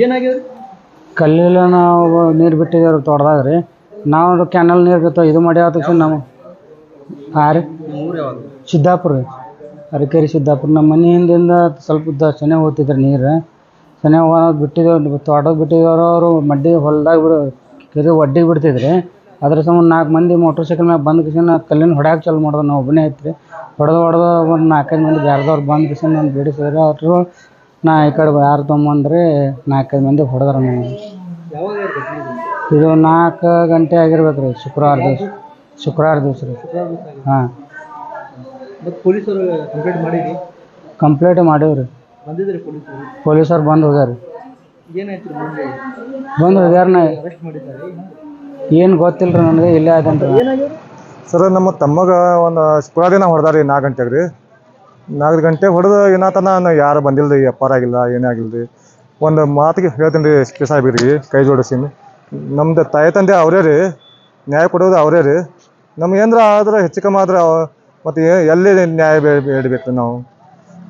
ಏನಾಗ್ಯದ ಕಲ್ಲಿಲ್ಲ ನಾವು ನೀರು ಬಿಟ್ಟಿದ್ದೇವೆ ತೋಟದಾಗ ರೀ. ನಾವು ಕ್ಯಾನಲ್ ನೀರು ಬಿತ್ತು ಇದು ತಕ್ಷಣ ನಾವು. ಹಾಂ ರೀ. ಸಿದ್ದಾಪುರ ರೀ. ಅರಕೇರಿ ಸಿದ್ದಾಪುರ. ನಮ್ಮ ಮನೆ ಹಿಂದಿಂದ ಸ್ವಲ್ಪ ಉದ್ದ ಸನೆ ಹೋಗ್ತಿದ್ರು ನೀರು. ಸನೆ ಹೋಗೋದು ಬಿಟ್ಟಿದ್ದೇವೆ ತೋಟಕ್ಕೆ ಬಿಟ್ಟಿದ್ದವರು ಅವರು ಮಡ್ಡಿ ಹೊಲ್ದಾಗ ಬಿಡ ಕೆರೆ ಒಡ್ಡಿಗೆ ಬಿಡ್ತಿದ್ರಿ. ಅದ್ರ ಸಂಬಂಧ ನಾಲ್ಕು ಮಂದಿ ಮೋಟ್ರ್ ಸೈಕಲ್ ಮ್ಯಾಗ ಬಂದ ಕಿಶನ್ ಕಲ್ಲಿನ ಹೊಡ್ಯಾಕ ಚಾಲು ಮಾಡೋದು ನಾವು ಒಬ್ಬನೇ ಐತ್ರಿ. ಹೊಡೆದು ಹೊಡೆದು ಒಂದು ನಾಲ್ಕೈದು ಮಂದಿ ಬ್ಯಾರ್ದವ್ರು ಬಂದ ಕಿಶನ್ ನಾನು ಬಿಡಿಸಿದ್ರೆ. ಅವರು ನಾ ಈ ಕಡೆ ಯಾರು ತೊಂಬಂದ್ರೆ ನಾಲ್ಕೈದು ಮಂದಿ ಹೊಡೆದ್ರ ನಾವು ಇದು? ನಾಲ್ಕು ಗಂಟೆ ಆಗಿರ್ಬೇಕು ರೀ ಶುಕ್ರವಾರ ದಿವಸ ಶುಕ್ರವಾರ ದಿವಸ ರೀ. ಹಾಂ. ಪೊಲೀಸರು ಕಂಪ್ಲೇಂಟ್ ಮಾಡಿರಿ? ಕಂಪ್ಲೇಂಟ್ ಮಾಡೀವಿ ರೀ. ಬಂದಿದ್ರಿ ಪೊಲೀಸರು? ಪೊಲೀಸರು ಬಂದು ಹೋಗ್ಯಾರ ಬಂದು ಹೋಗ್ಯಾರ ಏನು ಗೊತ್ತಿಲ್ಲ ರೀ ನನಗೆ ಇಲ್ಲೇ ಆಯ್ತಂತ ಸರ್ ನಮ್ಮ ತಮ್ಮಗ ಒಂದು ಶುಕ್ರವಾರ ದಿನ ಹೊಡೆದಾರಿ ನಾಲ್ಕು ಗಂಟೆಗೆ ರೀ. ನಾಲ್ಕು ಗಂಟೆ ಹೊಡೆದು ಏನಾತನ ಯಾರು ಬಂದಿಲ್ಲ ರೀ ಎಪ್ಪಾರ ಆಗಿಲ್ಲ, ಏನೇ ಆಗಿಲ್ಲದೆ ಒಂದು ಮಾತಿಗೆ ಹೇಳ್ತೀನಿ ರೀ, ಎಸ್ ಪಿ ಕೈ ಜೋಡಿಸೀನಿ ನಮ್ದು ತಾಯಿ ತಂದೆ ಅವರೇ ರೀ, ನ್ಯಾಯ ಕೊಡೋದು ಅವರೇ ರೀ. ನಮ್ಗೆ ಏನಾರ ಆದ್ರೆ ಹೆಚ್ಚು ಕಮ್ಮಿ ಆದ್ರೆ ಮತ್ತು ಎಲ್ಲಿ ನ್ಯಾಯ ಬೇಡಬೇಕು ನಾವು.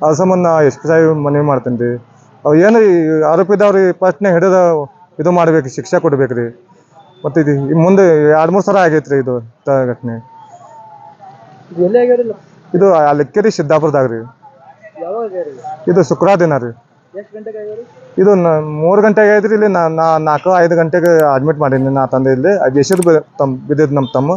ಅದ್ರ ಸಂಬಂಧ ಎಸ್ ಪಿ ಸಾಹೇಬ್ ಮನವಿ ಮಾಡ್ತೀನಿ ರೀ. ಅವು ಏನು ಆರೋಪಿದವ್ರಿ ಫಸ್ಟ್ನೇ ಹಿಡಿದು ಇದು ಮಾಡ್ಬೇಕು, ಶಿಕ್ಷೆ ಕೊಡ್ಬೇಕು ರೀ. ಮತ್ತು ಇದು ಮುಂದೆ ಎರಡು ಮೂರು ಸಲ ಆಗೈತೆ ರೀ ಇದು ಎಲ್ಲಿ ಘಟನೆ ಇದು ಅಲ್ಲಿಕ್ಕೇರಿ ಸಿದ್ದಾಪುರದಾಗ ರೀ ಇದು ಶುಕ್ರವಾರ ದಿನ ರೀ. ಇದು ಮೂರು ಗಂಟೆಗೆ ಐತ್ರಿ ಇಲ್ಲಿ ನಾ ನಾ ನಾಲ್ಕು ಐದು ಗಂಟೆಗೆ ಅಡ್ಮಿಟ್ ಮಾಡೀನಿ ನಾ ತಂದೆ ಇಲ್ಲಿ. ಎಸಿದ್ ತಮ್ಮ ಬಿದ್ದಿದ್ದು ನಮ್ಮ ತಮ್ಮ?